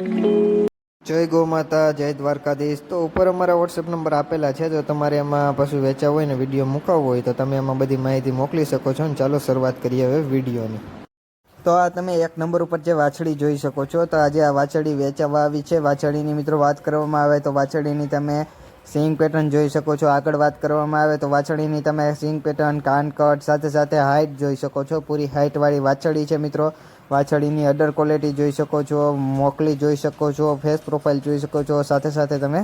જય ગૌ માતા, જય દ્વારકાધીશ. તો ઉપર અમારા વોટ્સએપ નંબર આપેલા છે. જો તમારે એમાં પશુ વેચાવ હોય ને, વીડિયો મુકાવવો હોય, તો તમે એમાં બધી માહિતી મોકલી શકો છો. ને ચાલો શરૂઆત કરીએ હવે વિડીયોની. તો આ તમે એક નંબર ઉપર જે વાછડી જોઈ શકો છો. તો આજે આ વાછડી વેચાવા આવી છે. વાછડીની મિત્રો વાત કરવામાં આવે તો વાછડીની તમે સિંગ પેટર્ન જોઈ શકો છો. આગળ વાત કરવામાં આવે તો વાછડીની તમે સિંગ પેટર્ન, કાન કટ, સાથે સાથે હાઇટ જોઈ શકો છો. પૂરી હાઇટવાળી વાછડી છે મિત્રો. વાછડીની અડર ક્વોલિટી જોઈ શકો છો, મોકલી જોઈ શકો છો ફેસ પ્રોફાઇલ જોઈ શકો છો, સાથે સાથે તમે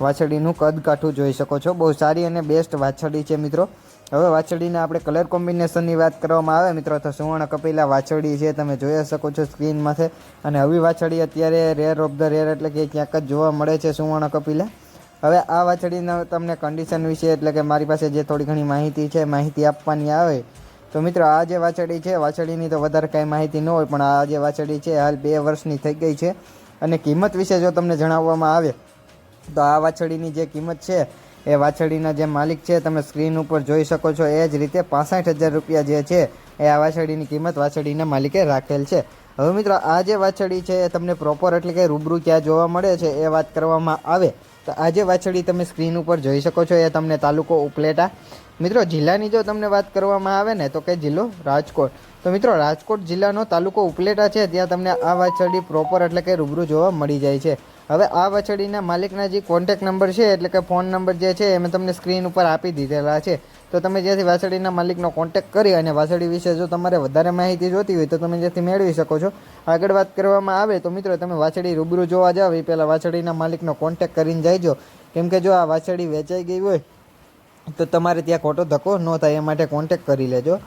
વાછડીનું કદકાઠું જોઈ શકો છો. બહુ સારી અને બેસ્ટ વાછડી છે મિત્રો. હવે વાછડીને આપણે કલર કોમ્બિનેશનની વાત કરવામાં આવે મિત્રો, તો સુવર્ણ કપિલા વાછડી છે, તમે જોઈ શકો છો સ્ક્રીનમાંથી અને હવે વાછડી અત્યારે રેર ઓફ ધ રેર એટલે કે ક્યાંક જ જોવા મળે છે સુવર્ણ કપિલા. હવે આ વાછડીના તમને કન્ડિશન વિશે, એટલે કે મારી પાસે જે થોડી ઘણી માહિતી છે, માહિતી આપવાની આવે તો મિત્રો, આ જે વાછડી છે વાછડીની તો વધારે કાંઈ માહિતી ન હોય, પણ આ જે વાછડી છે, હાલ બે વર્ષની થઈ ગઈ છે. અને કિંમત વિશે જો તમને જણાવવામાં આવે, તો આ વાછડીની જે કિંમત છે, એ વાછડીના જે માલિક છે, તમે સ્ક્રીન ઉપર જોઈ શકો છો, એ જ રીતે પાસઠ હજાર રૂપિયા જે છે, એ આ વાછડીની કિંમત વાછડીના માલિકે રાખેલ છે. હવે મિત્રો, આ જે વાછડી છે, એ તમને પ્રોપર એટલે કે રૂબરૂ ક્યાં જોવા મળે છે, એ વાત કરવામાં આવે. તો આજે વાછડી તમે સ્ક્રીન ઉપર જોઈ શકો છો, એ તમને તાલુકો ઉપલેટા. મિત્રો, જિલ્લાની જો તમને વાત કરવામાં આવે ને, તો કે જિલ્લો રાજકોટ. તો મિત્રો, રાજકોટ જિલ્લાનો તાલુકો ઉપલેટા છે, ત્યાં તમને આ વાછરડી પ્રોપર એટલે કે રૂબરૂ જોવા મળી જાય છે. હવે આ વછડીના માલિકના જે કોન્ટેક નંબર છે, એટલે કે ફોન નંબર જે છે, એ મેં તમને સ્ક્રીન ઉપર આપી દીધેલા છે. તો તમે જ્યાંથી વાછરડીના માલિકનો કોન્ટેક કરી અને વાછરડી વિશે જો તમારે વધારે માહિતી જોતી હોય તો તમે જ્યાંથી મેળવી શકો છો. આગળ વાત કરવામાં આવે તો મિત્રો તમે વાછરડી રૂબરૂ જોવા જાવ, એ પહેલાં વાછડીના માલિકનો કોન્ટેક કરીને જઈજો કેમ કે જો આ વાછડી વેચાઈ ગઈ હોય, તો તમારે ત્યાં ખોટો ધક્કો ન થાય, એ માટે કોન્ટેક કરી લેજો.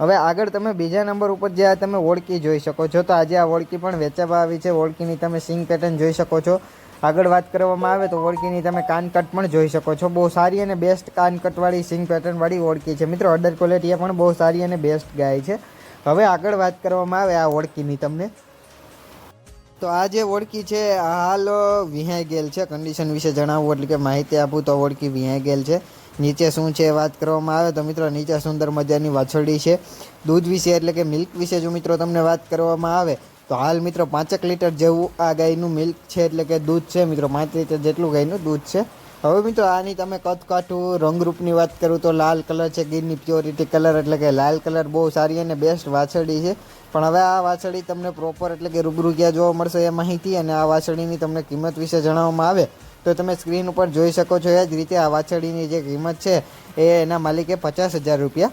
હવે આગળ તમે બીજા નંબર ઉપર જે આ તમે ઓળખી જોઈ શકો છો, તો આજે આ ઓળખી પણ વેચાવા આવી છે. ઓળખીની તમે સિંગ પેટર્ન જોઈ શકો છો. આગળ વાત કરવામાં આવે તો ઓળખીની તમે કાનકટ પણ જોઈ શકો છો. બહુ સારી અને બેસ્ટ કાનકટવાળી સિંગ પેટર્નવાળી ઓળખી છે. મિત્રો અડર ક્વોલિટી પણ બહુ સારી અને બેસ્ટ ગાય છે. હવે આગળ વાત કરવામાં આવે આ ઓળખીની તમને. તો આ જે ઓળખી છે, હાલ વિહાઈ ગયેલ છે. કન્ડિશન વિશે જણાવવું એટલે કે માહિતી આપું તો ઓળખી વિહાઈ ગયેલ છે. નીચે શું છે વાત કરવામાં આવે તો મિત્રો નીચે સુંદર મજાની વાછરડી છે. દૂધ વિશે એટલે કે મિલ્ક વિશે જો મિત્રો તમને વાત કરવામાં આવે, તો હાલ મિત્રો પાંચેક લીટર જેવું આ ગાયનું મિલ્ક છે, એટલે કે દૂધ છે. મિત્રો પાંચ લીટર જેટલું ગાયનું દૂધ છે. હવે મિત્રો આની તમે કદ કાઠું રંગરૂપની વાત કરું તો લાલ કલર છે ગીરની પ્યોરિટી કલર એટલે કે લાલ કલર બહુ સારી અને બેસ્ટ વાછરડી છે. પણ હવે આ વાછરડી તમને પ્રોપર એટલે કે રૂબરૂ ક્યાં જોવા મળશે એ માહિતી અને આ વાછરડીની તમને કિંમત વિશે જણાવવામાં આવે. તો તમે સ્ક્રીન ઉપર જોઈ શકો છો એ જ રીતે આ વાછરડીની જે કિંમત છે એ એના માલિકે પચાસ હજાર રૂપિયા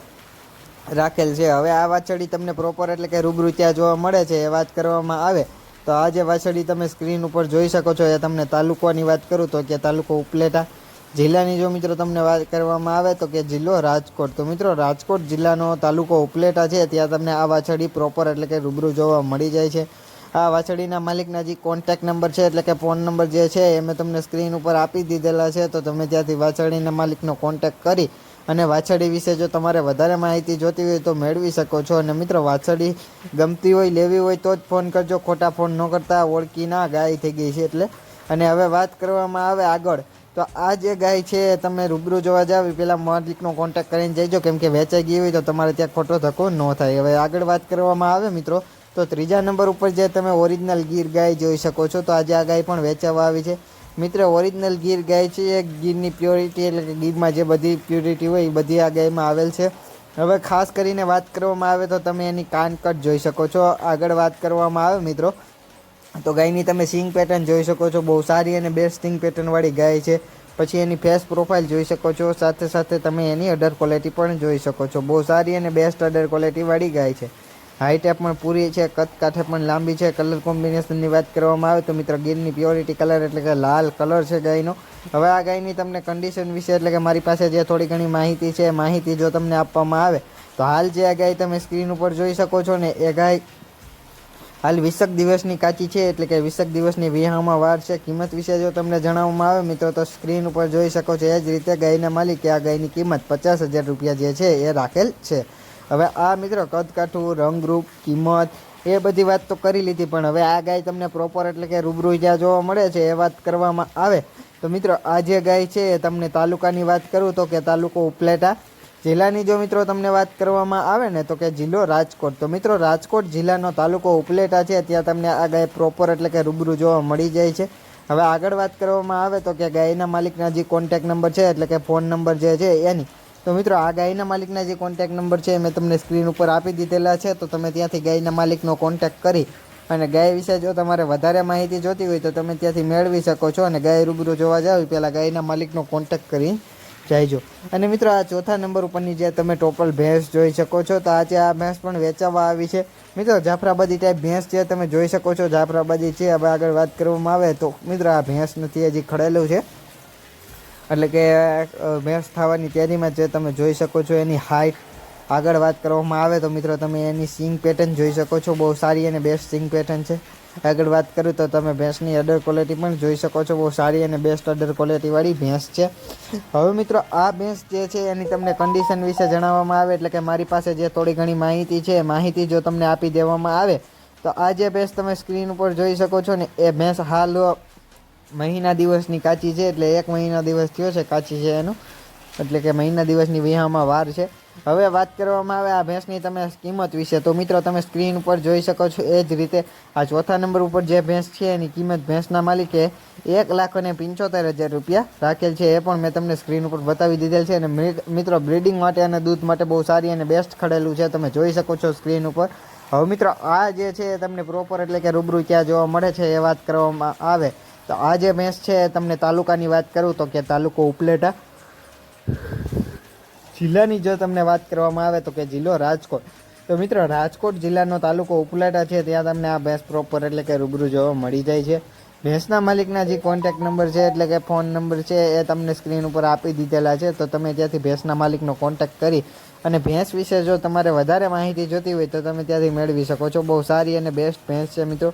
રાખેલ છે. હવે આ વાછરડી તમને પ્રોપર એટલે કે રૂબરૂ ત્યાં જોવા મળે છે એ વાત કરવામાં આવે. તો આ જે વાછરડી તમે સ્ક્રીન ઉપર જોઈ શકો છો, એ તમને તાલુકાની વાત કરું તો કે તાલુકો ઉપલેટા. જિલ્લાની જો મિત્રો તમને વાત કરવામાં આવે તો કે જિલ્લો રાજકોટ. તો મિત્રો રાજકોટ જિલ્લાનો તાલુકો ઉપલેટા છે, ત્યાં તમને આ વાછડી પ્રોપર એટલે કે રૂબરૂ જોવા મળી જાય છે. આ વાછડીના માલિકના જે કોન્ટેક નંબર છે, એટલે કે ફોન નંબર જે છે, એ મેં તમને સ્ક્રીન ઉપર આપી દીધેલા છે. તો તમે ત્યાંથી વાછડીના માલિકનો કોન્ટેક કરી અને વાછડી વિશે જો તમારે વધારે માહિતી જોતી હોય તો મેળવી શકો છો. અને મિત્રો વાછડી ગમતી હોય, લેવી હોય તો જ ફોન કરજો. ખોટા ફોન ન કરતા ઓળખી ના ગાય થઈ ગઈ છે એટલે. અને હવે વાત કરવામાં આવે આગળ. તો આ જે ગાય છે, તમે રૂબરૂ જોવા જાવ પહેલાં માલિકનો કોન્ટેક્ટ કરીને જઈજો. કેમ કે વેચાઈ ગઈ હોય તો તમારે ત્યાં ખોટો ધક્કો ન થાય. હવે આગળ વાત કરવામાં આવે મિત્રો, તો ત્રીજા નંબર ઉપર જે તમે ઓરિજિનલ ગીર ગાય જોઈ શકો છો, તો આજે આ ગાય પણ વેચાવા આવી છે. મિત્ર ઓરિજિનલ ગીર ગાય છે. એ ગીરની પ્યોરિટી એટલે કે ગીરમાં જે બધી પ્યોરિટી હોય એ બધી આ ગાયમાં આવેલ છે. હવે ખાસ કરીને વાત કરવામાં આવે તો તમે એની કાનકટ જોઈ શકો છો. આગળ વાત કરવામાં આવે મિત્રો, તો ગાયની તમે સિંગ પેટર્ન જોઈ શકો છો. બહુ સારી અને બેસ્ટ સિંગ પેટર્નવાળી ગાય છે. પછી એની ફેસ પ્રોફાઇલ જોઈ શકો છો. સાથે સાથે તમે એની અડર ક્વોલિટી પણ જોઈ શકો છો. બહુ સારી અને બેસ્ટ અડર ક્વોલિટીવાળી ગાય છે. હાઈટ પણ પૂરી છે કદ કાંઠે પણ લાંબી છે. કલર કોમ્બિનેશનની વાત કરવામાં આવે તો મિત્ર ગીરની પ્યોરિટી કલર એટલે કે લાલ કલર છે ગાયનો. હવે આ ગાયની તમને કન્ડિશન વિશે એટલે કે મારી પાસે જે થોડી ઘણી માહિતી છે માહિતી જો તમને આપવામાં આવે, તો હાલ જે આ ગાય તમે સ્ક્રીન ઉપર જોઈ શકો છો ને, એ ગાય હાલ વીસક દિવસની કાચી છે, એટલે કે વીસક દિવસની વિહામાં વાર છે. કિંમત વિશે જો તમને જણાવવામાં આવે મિત્રો, તો સ્ક્રીન ઉપર જોઈ શકો છો. એ જ રીતે ગાયના માલિકે આ ગાયની કિંમત પચાસ હજાર રૂપિયા જે છે, એ રાખેલ છે. હવે આ મિત્રો કદકાઠું, રંગરૂપ, કિંમત, એ બધી વાત તો કરી લીધી, પણ હવે આ ગાય તમને પ્રોપર એટલે કે રૂબરૂ જ્યાં જોવા મળે છે, એ વાત કરવામાં આવે. તો મિત્રો, આ જે ગાય છે, એ તમને તાલુકાની વાત કરું તો કે તાલુકો ઉપલેટા. જિલ્લાની જો મિત્રો તમને વાત કરવામાં આવે ને, તો કે જિલ્લો રાજકોટ. તો મિત્રો, રાજકોટ જિલ્લાનો તાલુકો ઉપલેટા છે, ત્યાં તમને આ ગાય પ્રોપર એટલે કે રૂબરૂ જોવા મળી જાય છે. હવે આગળ વાત કરવામાં આવે તો કે ગાયના માલિકના જે કોન્ટેક નંબર છે, એટલે કે ફોન નંબર જે છે, એની. તો મિત્રો, આ ગાયના માલિકના જે કોન્ટેક નંબર છે મેં તમને સ્ક્રીન ઉપર આપી દીધેલા છે, તો તમે ત્યાંથી ગાયના માલિકનો કોન્ટેક કરી અને ગાય વિશે જો તમારે વધારે માહિતી જોતી હોય તો તમે ત્યાંથી મેળવી શકો છો અને ગાય રૂબરૂ જોવા જાવ પહેલાં ગાયના માલિકનો કોન્ટેક કરી જાયજો. અને મિત્રો, આ ચોથા નંબર ઉપરની જે તમે ટોટલ ભેંસ જોઈ શકો છો, તો આજે આ ભેંસ પણ વેચાવા આવી છે. મિત્રો, જાફરાબાદી ટાઈપ ભેંસ છે તમે જોઈ શકો છો, જાફરાબાદી છે, હવે આગળ વાત કરવામાં આવે તો મિત્રો, આ ભેંસ નથી, હજી ખડેલું છે. એટલે કે મેચ થવાની તૈયારીમાં જે તમે જોઈ શકો છો એની હાઇટ આગળ વાત કરવામાં આવે તો મિત્રો તમે એની સિંગ પેટર્ન જોઈ શકો છો. બહુ સારી અને બેસ્ટ સિંગ પેટર્ન છે. આગળ વાત કરું તો તમે ભેંસની અડર ક્વોલિટી પણ જોઈ શકો છો. બહુ સારી અને બેસ્ટ અડર ક્વોલિટીવાળી ભેંસ છે. હવે મિત્રો આ ભેંસ જે છે એની તમને કન્ડિશન વિશે જણાવવામાં આવે એટલે કે મારી પાસે જે થોડી ઘણી માહિતી છે માહિતી જો તમને આપી દેવામાં આવે તો આ જે ભેંસ તમે સ્ક્રીન ઉપર જોઈ શકો છો ને, એ ભેંસ હાલ મહિના દિવસની કાચી છે એટલે એક મહિના દિવસ થયો છે કાચી છે એનું. એટલે કે મહિના દિવસની વિહામાં વાર છે. હવે વાત કરવામાં આવે આ ભેંસની તમે કિંમત વિશે. તો મિત્રો, તમે સ્ક્રીન ઉપર જોઈ શકો છો એ જ રીતે આ ચોથા નંબર ઉપર જે ભેંસ છે એની કિંમત ભેંસના માલિકે એક લાખ અને પંચોતેર હજાર રૂપિયા રાખેલ છે. એ પણ મેં તમને સ્ક્રીન ઉપર બતાવી દીધેલ છે. અને મિત્રો, બ્રીડિંગ માટે અને દૂધ માટે બહુ સારી અને બેસ્ટ ખડેલું છે. તમે જોઈ શકો છો સ્ક્રીન ઉપર. હવે મિત્રો, આ જે છે તમને પ્રોપર એટલે કે રૂબરૂ ક્યાં જોવા મળે છે એ વાત કરવામાં આવે. તો આ જે ભેંસ છે તમને તાલુકાની વાત કરું તો કે તાલુકો ઉપલેટા. જિલ્લાની જો તમને વાત કરવામાં આવે તો કે જિલ્લો રાજકોટ. તો મિત્રો, રાજકોટ જિલ્લાનો તાલુકો ઉપલેટા છે, ત્યાં તમને આ ભેંસ પ્રોપર એટલે કે રૂબરૂ જોવા મળી જાય છે. ભેંસના માલિકના જે કોન્ટેક નંબર છે, એટલે કે ફોન નંબર છે, એ તમને સ્ક્રીન ઉપર આપી દીધેલા છે. તો તમે ત્યાંથી ભેંસના માલિકનો કોન્ટેક કરી અને ભેંસ વિશે જો તમારે વધારે માહિતી જોતી હોય તો તમે ત્યાંથી મેળવી શકો છો. બહુ સારી અને બેસ્ટ ભેંસ છે મિત્રો.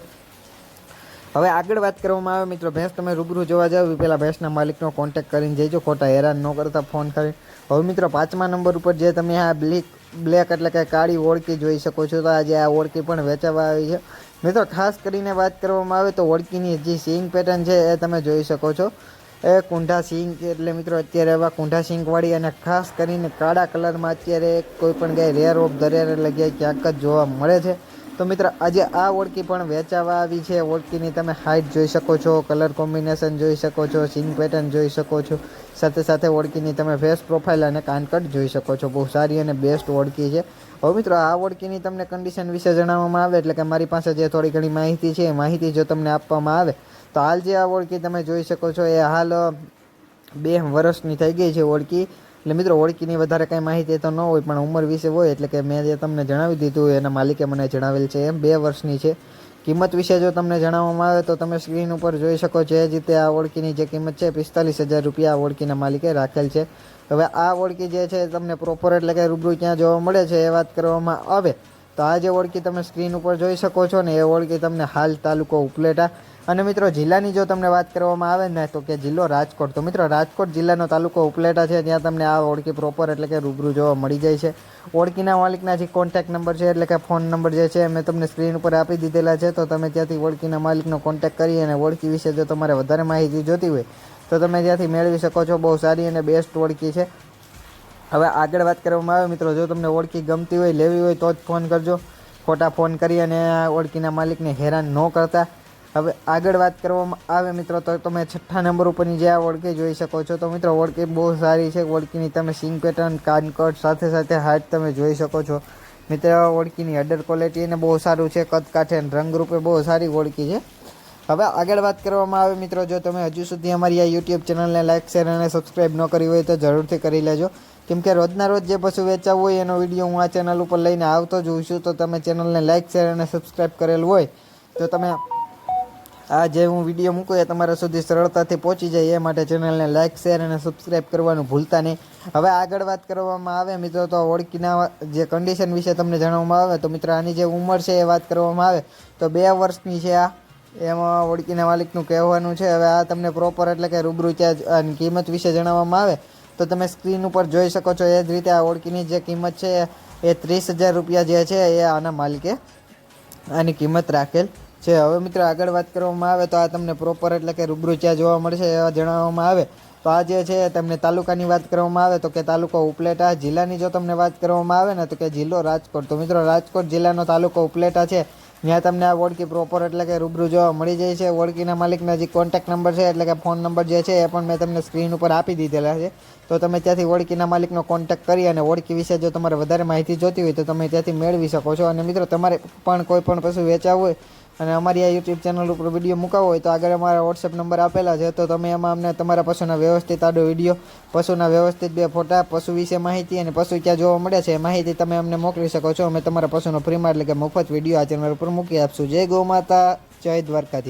હવે આગળ વાત કરવામાં આવે મિત્રો, ભેંસ તમે રૂબરૂ જોવા જાવ પહેલાં ભેંસના માલિકનો કોન્ટેક કરીને જઈજો ખોટા હેરાન ન કરતા ફોન કરી. હવે મિત્રો, પાંચમા નંબર ઉપર જે તમે આ બ્લેક બ્લેક એટલે કે કાળી ઓળકી જોઈ શકો છો, તો આજે આ ઓળકી પણ વેચાવા આવી છે. મિત્રો, ખાસ કરીને વાત કરવામાં આવે તો ઓળકીની જે સિંગ પેટર્ન છે, એ તમે જોઈ શકો છો. એ કુંઢા સિંગ એટલે મિત્રો, અત્યારે એવા કુંઢા સિંગવાળી અને ખાસ કરીને કાળા કલરમાં અત્યારે કોઈ પણ ગાય રેર ઓફ ધ રેર એટલે ક્યાંક જ જોવા મળે છે. તો મિત્ર, આજે આ ઓળકી પણ વેચાવા આવી છે. ઓળકીની તમે હાઇટ જોઈ શકો છો કલર કોમ્બિનેશન જોઈ શકો છો સિંગ પેટર્ન જોઈ શકો છો. સાથે સાથે ઓળકીની તમે ફેસ પ્રોફાઇલ અને કાનકટ જોઈ શકો છો. બહુ સારી અને બેસ્ટ ઓળકી છે. હવે મિત્રો, આ ઓળકીની તમને કન્ડિશન વિશે જણાવવામાં આવે, એટલે કે મારી પાસે જે થોડી ઘણી માહિતી છે, એ માહિતી જો તમને આપવામાં આવે, તો હાલ જે આ ઓળકી તમે જોઈ શકો છો, એ હાલ બે વર્ષની થઈ ગઈ છે ઓળકી એટલે મિત્રો, ઓળખીની વધારે કાંઈ માહિતી તો ન હોય, પણ ઉંમર વિશે હોય, એટલે કે મેં જે તમને જણાવી દીધું એના માલિકે મને જણાવેલ છે એમ, બે વર્ષની છે. કિંમત વિશે જો તમને જણાવવામાં આવે તો તમે સ્ક્રીન ઉપર જોઈ શકો એ રીતે આ ઓળખીની જે કિંમત છે, પિસ્તાલીસ હજાર રૂપિયા આ ઓળખીના માલિકે રાખેલ છે. હવે આ ઓળખી જે છે તમને પ્રોપર એટલે કે રૂબરૂ ક્યાં જોવા મળે છે, એ વાત કરવામાં આવે. તો આ જે ઓળખી તમે સ્ક્રીન ઉપર જોઈ શકો છો ને, એ ઓળખી તમને હાલ તાલુકો ઉપલેટા. અને મિત્રો, જિલ્લાની જો તમને વાત કરવામાં આવે ને, તો કે જિલ્લો રાજકોટ. તો મિત્રો, રાજકોટ જિલ્લાનો તાલુકો ઉપલેટા છે ત્યાં તમને આ ઓળખી પ્રોપર એટલે કે રૂબરૂ જોવા મળી જાય છે. ઓળખીના માલિકના જે કોન્ટેક નંબર છે, એટલે કે ફોન નંબર જે છે, મેં તમને સ્ક્રીન ઉપર આપી દીધેલા છે, તો તમે ત્યાંથી ઓળખીના માલિકનો કોન્ટેક કરી અને ઓળખી વિશે જો તમારે વધારે માહિતી જોતી હોય, તો તમે ત્યાંથી મેળવી શકો છો. બહુ સારી અને બેસ્ટ ઓળખી છે. હવે આગળ વાત કરવામાં આવે મિત્રો, જો તમને ઓળખી ગમતી હોય, લેવી હોય, તો જ ફોન કરજો. ખોટા ફોન કરી અને ઓળખીના માલિકને હેરાન ન કરતા. હવે આગળ વાત કરવામાં આવે મિત્રો, તો તમે છઠ્ઠા નંબર ઉપરની જે આ ઓળખી જોઈ શકો છો. તો મિત્રો, ઓળખી બહુ સારી છે. ઓળખીની તમે સિંગ પેટર્ન, કાનકટ, સાથે સાથે હાઇટ તમે જોઈ શકો છો. મિત્રો, ઓળખીની અડર ક્વોલિટી એને બહુ સારું છે. કદ કાઠે અને રંગરૂપે બહુ સારી ઓળખી છે. હવે આગળ વાત કરવામાં આવે મિત્રો, જો તમે હજુ સુધી અમારી આ યુટ્યુબ ચેનલને લાઇક શેર અને સબસ્ક્રાઈબ ન કરી હોય તો જરૂરથી કરી લેજો. કેમ કે રોજના રોજ જે પશુ વેચાવું હોય એનો વીડિયો હું આ ચેનલ ઉપર લઈને આવતો જ છું, તો તમે ચેનલને લાઇક શેર અને સબસ્ક્રાઈબ કરેલું હોય, તો તમે આ જે હું વીડિયો મૂકું એ તમારા સુધી સરળતાથી પહોંચી જાય, એ માટે ચેનલને લાઇક શેર અને સબસ્ક્રાઈબ કરવાનું ભૂલતા નહીં. હવે આગળ વાત કરવામાં આવે મિત્રો, તો ઓળખીના જે કન્ડિશન વિશે તમને જણાવવામાં આવે, તો મિત્રો આની જે ઉંમર છે એ વાત કરવામાં આવે, તો બે વર્ષની છે આ, એમાં ઓળખીના માલિકનું કહેવાનું છે. હવે આ તમને પ્રોપર એટલે કે રૂબરૂ ચાર્જ અને કિંમત વિશે જણાવવામાં આવે. તો તમે સ્ક્રીન ઉપર જોઈ શકો છો એ જ રીતે આ ઓળખીની જે કિંમત છે, એ ત્રીસ હજાર રૂપિયા જે છે, એ આના માલિકે આની કિંમત રાખેલ છે. હવે મિત્રો આગળ વાત કરવામાં આવે તો આ તમને પ્રોપર એટલે કે રૂબરૂ ચા જોવા મળશે એવા જણાવવામાં આવે. તો આ જે છે, તમને તાલુકાની વાત કરવામાં આવે તો કે તાલુકો ઉપલેટા જિલ્લાની જો તમને વાત કરવામાં આવે ને તો કે જિલ્લો રાજકોટ. તો મિત્રો રાજકોટ જિલ્લાનો તાલુકો ઉપલેટા છે. ત્યાં તમને આ ઓળખી પ્રોપર એટલે કે રૂબરૂ જોવા મળી જાય છે. ઓળખીના માલિકના જે કોન્ટેક્ટ નંબર છે, એટલે કે ફોન નંબર જે છે, એ પણ મેં તમને સ્ક્રીન ઉપર આપી દીધેલા છે. તો તમે ત્યાંથી ઓળખીના માલિકનો કોન્ટેક્ટ કરી અને ઓળખી વિશે જો તમારે વધારે માહિતી જોતી હોય તો તમે ત્યાંથી મેળવી શકો છો. અને મિત્રો, તમારે પણ કોઈ પણ પશુ વેચાવું હોય અને અમારી આ યુટ્યુબ ચેનલ ઉપર વીડિયો મુકાવો હોય તો આગળ અમારા વોટ્સએપ નંબર આપેલા છે. તો તમે એમાં અમને તમારા પશુના વ્યવસ્થિત આડો વીડિયો પશુના વ્યવસ્થિત બે ફોટા, પશુ વિશે માહિતી અને પશુ ક્યાં જોવા મળે છે એ માહિતી તમે અમને મોકલી શકો છો. અમે તમારા પશુનો ફ્રીમાં એટલે કે મફત વીડિયો આ ચેનલ ઉપર મૂકી આપશું. જય ગૌ માતા, જય દ્વારકાથી